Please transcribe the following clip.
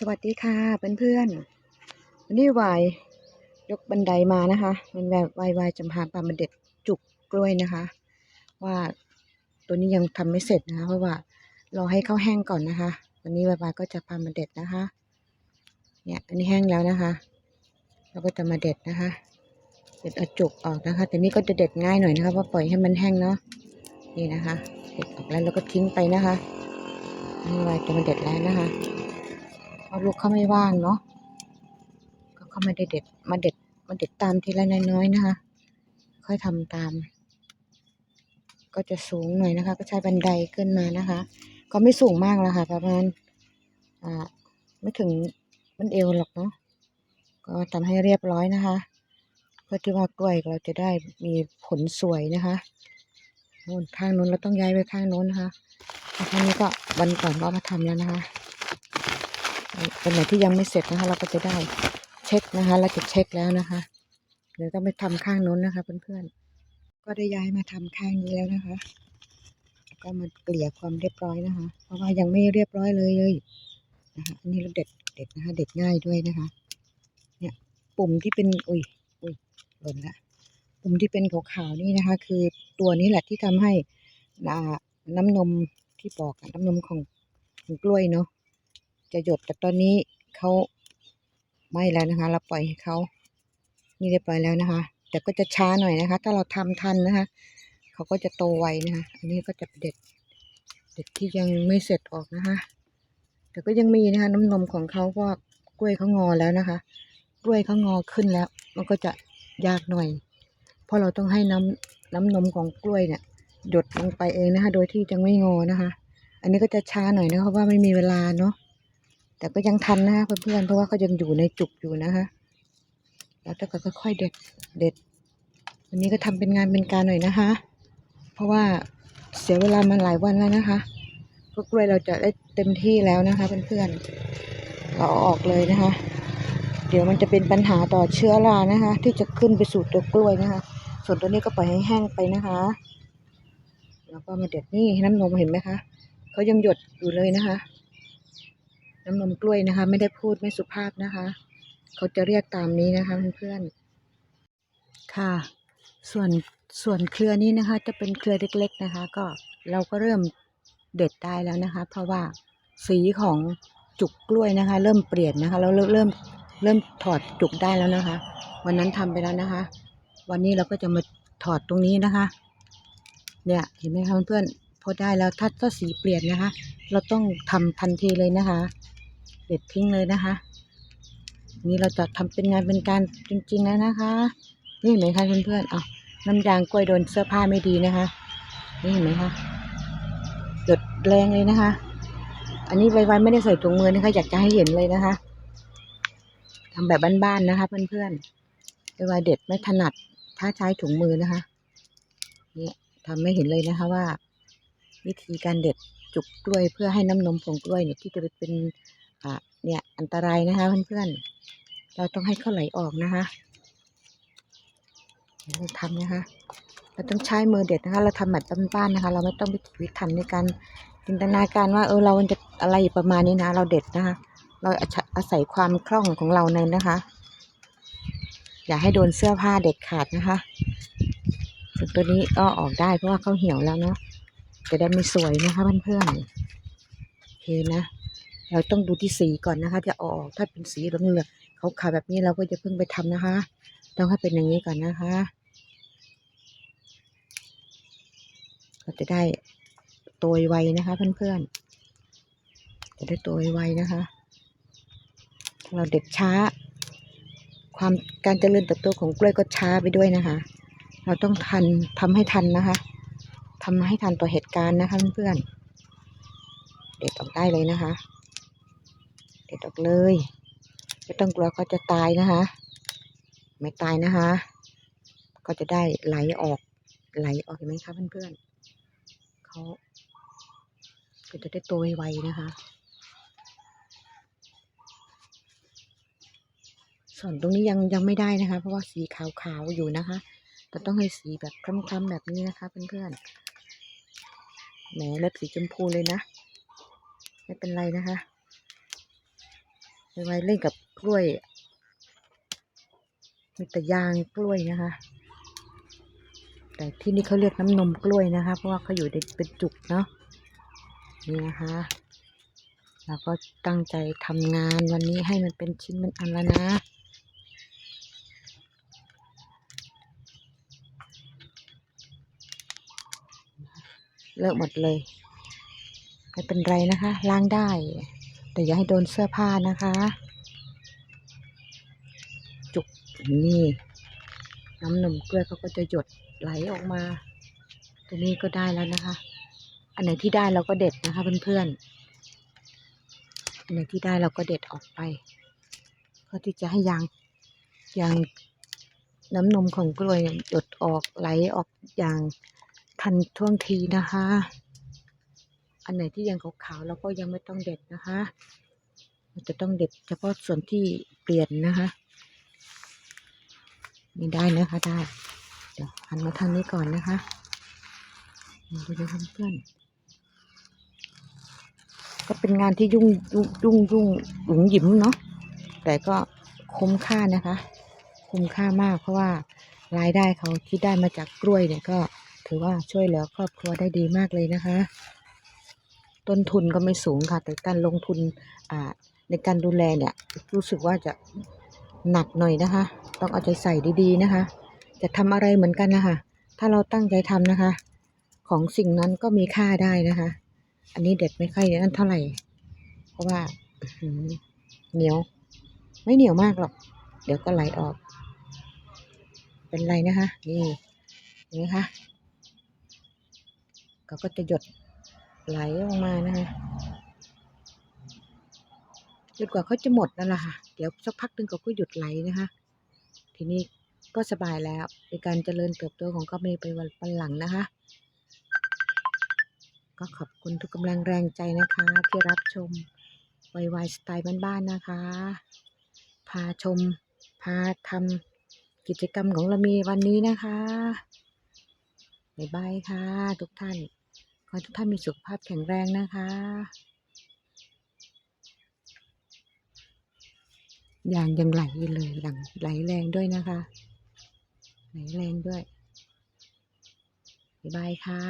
สวัสดีค่ะเพื่อนๆวันนี้วายยกบันไดมานะคะ มันแบบวายวายจำพาปลามาเด็ดจุกกล้วยนะคะ ว่าตัวนี้ยังทำไม่เสร็จนะคะเพราะว่ารอให้เขาแห้งก่อนนะคะ วันนี้วายวายก็จะพามาเด็ดนะคะ เนี่ยอันนี้แห้งแล้วนะคะ เราก็จะมาเด็ดนะคะเด็ดเอาจุกออกนะคะ แต่นี่ก็จะเด็ดง่ายหน่อยนะคะเพราะปล่อยให้มันแห้งเนาะนี่นะคะ เด็ดออกแล้วเราก็ทิ้งไปนะคะนี่วายจะมาเด็ดแล้วนะคะ เพราะลูกเขาไม่ว่างเนาะก็เขาไม่ได้เด็ดมาเด็ดมาเด็ดตามทีละน้อยๆนะคะ ค่อยทำตาม ก็จะสูงหน่อยนะคะ ก็ใช้บันไดขึ้นมานะคะ ก็ไม่สูงมากแล้วค่ะ ประมาณอ่าไม่ถึงมันเอวหรอกเนาะก็ทำให้เรียบร้อยนะคะเพื่อที่ว่ากล้วยเราจะได้มีผลสวยนะคะข้างนู้นเราต้องย้ายไปข้างนู้นนะคะข้างนี้ก็วันก่อนก็มาทำแล้วนะคะ เป็นไหนที่ยังไม่เสร็จนะคะ เราก็จะได้เช็คนะคะ เราจะเช็คแล้วนะคะเดี๋ยวต้องไปทำข้างโน้นนะคะ เพื่อนๆ ก็ได้ย้ายมาทำข้างนี้แล้วนะคะ ก็มาเกลี่ยความเรียบร้อยนะคะ เพราะว่ายังไม่เรียบร้อยเลยเลยนะคะ อันนี้เราเด็ดเด็ดนะคะ เด็ดง่ายด้วยนะคะ เนี่ยปุ่มที่เป็นอุ้ยอุ้ยหล่นละปุ่มที่เป็นขาวๆนี่นะคะ คือตัวนี้แหละที่ทำให้น้ำนมที่บอกน้ำนมของของกล้วยเนาะ จะหยดแต่ตอนนี้เขาไม่แล้วนะคะ เราปล่อยให้เขานี่เรียบร้อยแล้วนะคะ แต่ก็จะช้าหน่อยนะคะ ถ้าเราทำทันนะคะ เขาก็จะโตไวนะคะ อันนี้ก็จะเด็ด เด็ดที่ยังไม่เสร็จออกนะคะ แต่ก็ยังมีนะคะ น้ำนมของเขาเพราะว่ากล้วยเขางอแล้วนะคะ กล้วยเขางอขึ้นแล้ว มันก็จะยากหน่อย เพราะเราต้องให้น้ำน้ำนมของกล้วยเนี่ยหยดลงไปเองนะคะ โดยที่ยังไม่งอนะคะ อันนี้ก็จะช้าหน่อยนะคะเพราะว่าไม่มีเวลาเนาะ แต่ก็ยังทันนะคะเพื่อนๆเพราะว่าเขายังอยู่ในจุกอยู่นะคะแล้วก็ค่อยๆเด็ดเด็ดวันนี้ก็ทำเป็นงานเป็นการหน่อยนะคะ เพราะว่าเสียเวลามาหลายวันแล้วนะคะก็กล้วยเราจะได้เต็มที่แล้วนะคะเพื่อนๆเราอาออกเลยนะคะ เดี๋ยวมันจะเป็นปัญหาต่อเชื้อรานะคะ ที่จะขึ้นไปสู่ตัวกล้วยนะคะ ส่วนตัวนี้ก็ปล่อยให้แห้งไปนะคะ แล้วก็มาเด็ดนี่น้ำนมเห็นไหมคะเขายังหยดอยู่เลยนะคะ น้ำนมกล้วยนะคะ ไม่ได้พูดไม่สุภาพนะคะ เขาจะเรียกตามนี้นะคะเพื่อนๆค่ะ ส่วนส่วนเครือนี้นะคะ จะเป็นเครือเล็ก ๆนะคะ ก็เราก็เริ่มเด็ดได้แล้วนะคะ เพราะว่าสีของจุกกล้วยนะคะ เริ่มเปลี่ยนนะคะแล้วเริ่มเริ่มถอดจุกได้แล้วนะคะ วันนั้นทำไปแล้วนะคะ วันนี้เราก็จะมาถอดตรงนี้นะคะ เนี่ยเห็นไหมคะเพื่อนๆพอได้แล้วถ้าถ้าสีเปลี่ยนนะคะ เราต้องทำทันทีเลยนะคะ เด็ดทิ้งเลยนะคะ นี่เราจะทำเป็นงานเป็นการจริงๆแล้วนะคะ นี่เห็นไหมคะเพื่อนๆอะน้ำยางกล้วยโดนเสื้อผ้าไม่ดีนะคะ นี่เห็นไหมคะหยดแรงเลยนะคะ อันนี้ไวๆไม่ได้ใส่ถุงมือนะคะ อยากจะให้เห็นเลยนะคะทำแบบบ้านๆนะคะ เพื่อนๆไวๆเด็ดไม่ถนัดถ้าใช้ถุงมือนะคะเนี่ยทำไม่เห็นเลยนะคะว่า วิธีการเด็ดจุกกล้วยเพื่อให้น้ำนมของกล้วยเนี่ยที่จะเป็น อ่าเนี่ยอันตรายนะคะเพื่อนๆ เราต้องให้เขาไหลออกนะคะเราทำนะคะ เราต้องใช้มือเด็ดนะคะ เราทำแบบบ้านๆนะคะ เราไม่ต้องไปพิถันในการจินตนาการว่าเออเราจะอะไรประมาณนี้นะ เราเด็ดนะคะ เราอาศัยความคล่องของเราในนะคะ อย่าให้โดนเสื้อผ้าเด็ดขาดนะคะส่วนตัวนี้ก็ออกได้เพราะว่าเขาเหี่ยวแล้วเนาะจะได้ไม่สวยนะคะเพื่อนๆโอเคนะ เราต้องดูที่สีก่อนนะคะ จะออกถ้าเป็นสีเหลืองๆขาวแบบนี้เราก็จะเพิ่งไปทำนะคะ ต้องให้เป็นอย่างนี้ก่อนนะคะก็จะได้โตวไวนะคะ เพื่อนๆจะได้โตวไวนะคะ เราเด็ดช้า ความการเจริญเติบโตของกล้วยก็ช้าไปด้วยนะคะ เราต้องทันทำให้ทันนะคะทำให้ทันต่อเหตุการณ์นะคะเพื่อนๆเด็ดออกได้เลยนะคะ เด็ดออกเลย ไม่ต้องกลัวเขาจะตายนะคะ ไม่ตายนะคะ ก็จะได้ไหลออก ไหลออกเห็นไหมคะเพื่อนๆเขาก็จะได้โตไวๆนะคะ ส่วนตรงนี้ยังยังไม่ได้นะคะ เพราะว่าสีขาวๆอยู่นะคะแต่ต้องให้สีแบบคล้ำๆแบบนี้นะคะเพื่อนๆแหมเล็บสีชมพูเลยนะ ไม่เป็นไรนะคะ ไวๆเล่นกับกล้วย มีแต่ยางกล้วยนะคะ แต่ที่นี่เขาเรียกน้ำนมกล้วยนะคะ เพราะว่าเขาอยู่ในเป็นจุกเนาะนี่นะคะเราก็ตั้งใจทำงานวันนี้ให้มันเป็นชิ้นเป็นอันแล้วนะเลอะหมดเลย ไม่เป็นไรนะคะ ล้างได้ แต่อย่าให้โดนเสื้อผ้านะคะ จุกนี่น้ำนมกล้วยเขาก็จะหยดไหลออกมาตัวนี้ก็ได้แล้วนะคะ อันไหนที่ได้เราก็เด็ดนะคะเพื่อนๆ อันไหนที่ได้เราก็เด็ดออกไปเพื่อที่จะให้ยางยางน้ำนมของกล้วยหยดออกไหลออกอย่างทันท่วงทีนะคะ อันไหนที่ยังขาวๆเราก็ยังไม่ต้องเด็ดนะคะเราจะต้องเด็ดเฉพาะส่วนที่เปลี่ยนนะคะ นี่ได้นะคะได้เดี๋ยวหันมาทางนี้ก่อนนะคะนี่ดูนะคะเพื่อนก็เป็นงานที่ยุ่งยุ่งยุ่งยุ่งหยุงหยิมเนาะแต่ก็คุ้มค่านะคะ คุ้มค่ามากเพราะว่ารายได้เขาที่ได้มาจากกล้วยเนี่ยก็ถือว่าช่วยเหลือครอบครัวได้ดีมากเลยนะคะ ต้นทุนก็ไม่สูงค่ะ แต่การลงทุนในการดูแลเนี่ย รู้สึกว่าจะหนักหน่อยนะคะ ต้องเอาใจใส่ดีๆนะคะ จะทำอะไรเหมือนกันนะคะ ถ้าเราตั้งใจทำนะคะ ของสิ่งนั้นก็มีค่าได้นะคะ อันนี้เด็ดไม่ค่อยนั่นเท่าไหร่ เพราะว่าเหนียว ไม่เหนียวมากหรอก เดี๋ยวก็ไหลออก เป็นไรนะคะ นี่เห็นไหมคะเขาก็จะหยด ไหลออกมานะคะจนกว่าเขาจะหมดนั่นแหละค่ะ เดี๋ยวสักพักหนึ่งเขาก็หยุดไหลนะคะ ทีนี้ก็สบายแล้วในการเจริญเติบโตของเขาไม่ไปวันหลังนะคะ ก็ขอบคุณทุกกำลังแรงใจนะคะ ที่รับชมวายวายสไตล์บ้านๆนะคะ พาชม พาทำกิจกรรมของเรามีวันนี้นะคะบ๊ายบายค่ะ ทุกท่าน ขอให้ทุกท่านมีสุขภาพแข็งแรงนะคะ อย่างยังไหลอยู่เลยหลังไหลแรงด้วยนะคะ ไหลแรงด้วย บ๊ายบายค่ะ